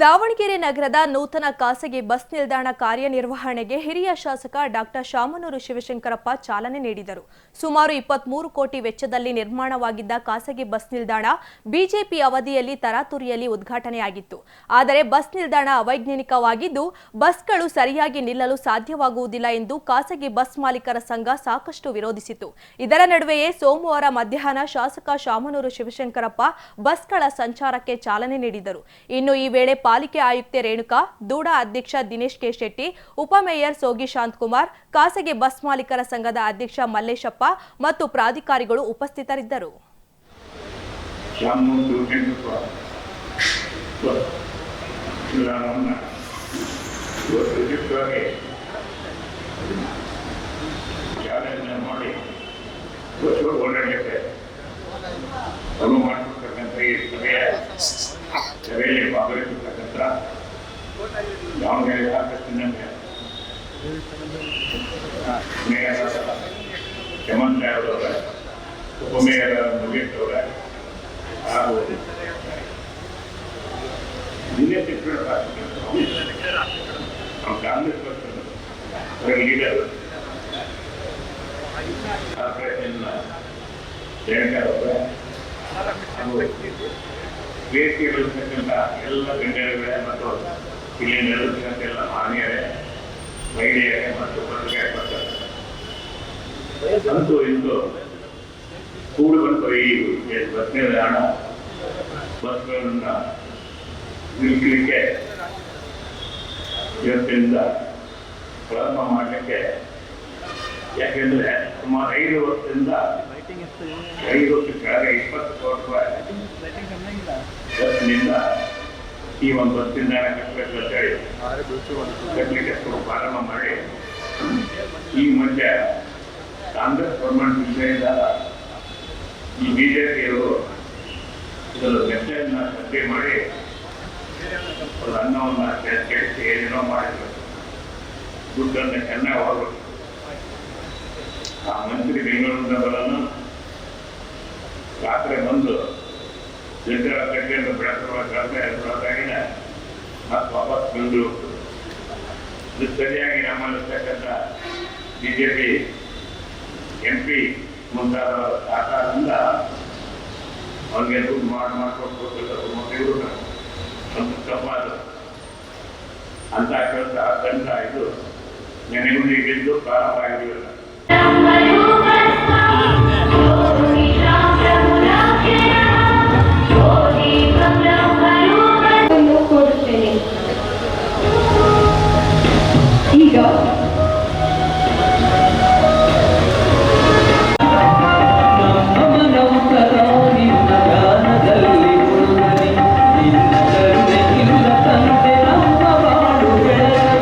ದಾವಣಗೆರೆ ನಗರದ ನೂತನ ಖಾಸಗಿ ಬಸ್ ನಿಲ್ದಾಣ ಕಾರ್ಯನಿರ್ವಹಣೆಗೆ ಹಿರಿಯ ಶಾಸಕ ಡಾಕ್ಟರ್ ಶಾಮನೂರು ಶಿವಶಂಕರಪ್ಪ ಚಾಲನೆ ನೀಡಿದರು. ಸುಮಾರು ಇಪ್ಪತ್ಮೂರು ಕೋಟಿ ವೆಚ್ಚದಲ್ಲಿ ನಿರ್ಮಾಣವಾಗಿದ್ದ ಖಾಸಗಿ ಬಸ್ ನಿಲ್ದಾಣ ಬಿಜೆಪಿ ಅವಧಿಯಲ್ಲಿ ತರಾತುರಿಯಲ್ಲಿ ಉದ್ಘಾಟನೆಯಾಗಿತ್ತು. ಆದರೆ ಬಸ್ ನಿಲ್ದಾಣ ಅವೈಜ್ಞಾನಿಕವಾಗಿದ್ದು, ಬಸ್ಗಳು ಸರಿಯಾಗಿ ನಿಲ್ಲಲು ಸಾಧ್ಯವಾಗುವುದಿಲ್ಲ ಎಂದು ಖಾಸಗಿ ಬಸ್ ಮಾಲೀಕರ ಸಂಘ ಸಾಕಷ್ಟು ವಿರೋಧಿಸಿತು. ಇದರ ನಡುವೆಯೇ ಸೋಮವಾರ ಮಧ್ಯಾಹ್ನ ಶಾಸಕ ಶಾಮನೂರು ಶಿವಶಂಕರಪ್ಪ ಬಸ್ಗಳ ಸಂಚಾರಕ್ಕೆ ಚಾಲನೆ ನೀಡಿದರು. ಇನ್ನು ಈ ವೇಳೆ ಪಾಲಿಕೆ ಆಯುಕ್ತೆ ರೇಣುಕಾ, ದೂಡಾ ಅಧ್ಯಕ್ಷ ದಿನೇಶ್ ಕೆ ಶೆಟ್ಟಿ ಉಪಮೇಯರ್ ಸೋಗಿ ಶಾಂತಕುಮಾರ್ ಖಾಸಗಿ ಬಸ್ ಮಾಲೀಕರ ಸಂಘದ ಅಧ್ಯಕ್ಷ ಮಲ್ಲೇಶಪ್ಪ ಮತ್ತು ಪ್ರಾಧಿಕಾರಿಗಳು ಉಪಸ್ಥಿತರಿದ್ದರು. ಸಭೆಯಲ್ಲಿ ಶಿವಶಂಕರಪ್ಪ ದಾವಣಗೆರೆ ನನಗೆ ಮೇಯರ್ ಹೇಮಂತ್ ಅವರವರ ಉಪಮೇಯರ್ ಮುಗೇಶ್ ಅವರ? ಹಾಗೂ ದಿನೇಶ್ ಇಟ್ಬಿಟ್ಟು ಅವ್ನು ಕಾಂಗ್ರೆಸ್ ಪಕ್ಷದ ಅವರ ಲೀಡರ್ ಕಾರ್ಪೊರೇಷನ್ ಜಯಂಕರ್ ಅವರ? ವೇದಿಕೆಗಳಿರ್ತಕ್ಕಂಥ ಎಲ್ಲ ಗಣ್ಯರೇ ಮತ್ತು ಇಲ್ಲಿ ನೆಲೆಸಿದಂತೆಲ್ಲ ಮಾನ್ಯರೇ ಮಹಿಳೆಯರೇ ಮತ್ತು ಪತ್ರಿಕೆ ಅಂತೂ ಇಂದು ಕೂಡು ಬಂತು ಈ ಬಸ್ ನಿಲ್ದಾಣ ಬಸ್ಗಳನ್ನ ನಿಲ್ಲಿಸಲಿಕ್ಕೆ ಇವತ್ತಿನಿಂದ ಪ್ರಾರಂಭ ಮಾಡಲಿಕ್ಕೆ ಯಾಕೆಂದ್ರೆ ಸುಮಾರು ಐದು ವರ್ಷದಿಂದ ಐದು ವರ್ಷ ಕೆಳಗೆ ಇಪ್ಪತ್ತು ಕೋಟಿ ರೂಪಾಯಿ ಬಸ್ನಿಂದ ಈ ಒಂದು ಬಸ್ ನಿಲ್ದಾಣ ಕಟ್ಟಬೇಕು ಅಂತ ಹೇಳಿ ಕಟ್ಟಲಿಕ್ಕೆ ಸ್ವಲ್ಪ ಪ್ರಾರಂಭ ಮಾಡಿ. ಈ ಮಧ್ಯೆ ಕಾಂಗ್ರೆಸ್ ಗೌರ್ಮೆಂಟ್ ಇದ್ದ ಈ ಬಿಜೆಪಿಯವರು ಇದರ ಮೆಸೇಜ್ನ ಸಭೆ ಮಾಡಿ ಅವ್ರ ಅನ್ನವನ್ನು ಕೆಡಿಸಿ ಏನೇನೋ ಮಾಡಿದ್ರು. ದುಡ್ಡನ್ನು ಚೆನ್ನಾಗಿ ಹೋಗ್ಬೇಕು ಆ ಮಂತ್ರಿ ಬೆಂಗಳೂರಿನ ಬರೋನು ರಾತ್ರಿ ಬಂದು ಜನರ ಕಟ್ಟೆಯನ್ನು ಬೆಳೆಸುವ ಕೆಲಸ ಮತ್ತು ವಾಪಸ್ ಬಂದು ಇದು ಸರಿಯಾಗಿ ನಮ್ಮಲ್ಲಿರ್ತಕ್ಕಂಥ ಬಿಜೆಪಿ ಎಂ ಪಿ ಮುಂತಾದ ಆಕಾರದಿಂದ ಅವ್ರಿಗೆ ದುಡ್ಡು ಮಾಡಿ, ಮಾಡ್ಕೊಂಡು ಒಂದು ತಪ್ಪಾದ ಅಂತ ಕೆಲಸ ತಂಡ ಇದು ನೆನೆಗುಂದಿ ಗೆದ್ದು ಪ್ರಾರಂಭ ಆಗಿರಲಿಲ್ಲ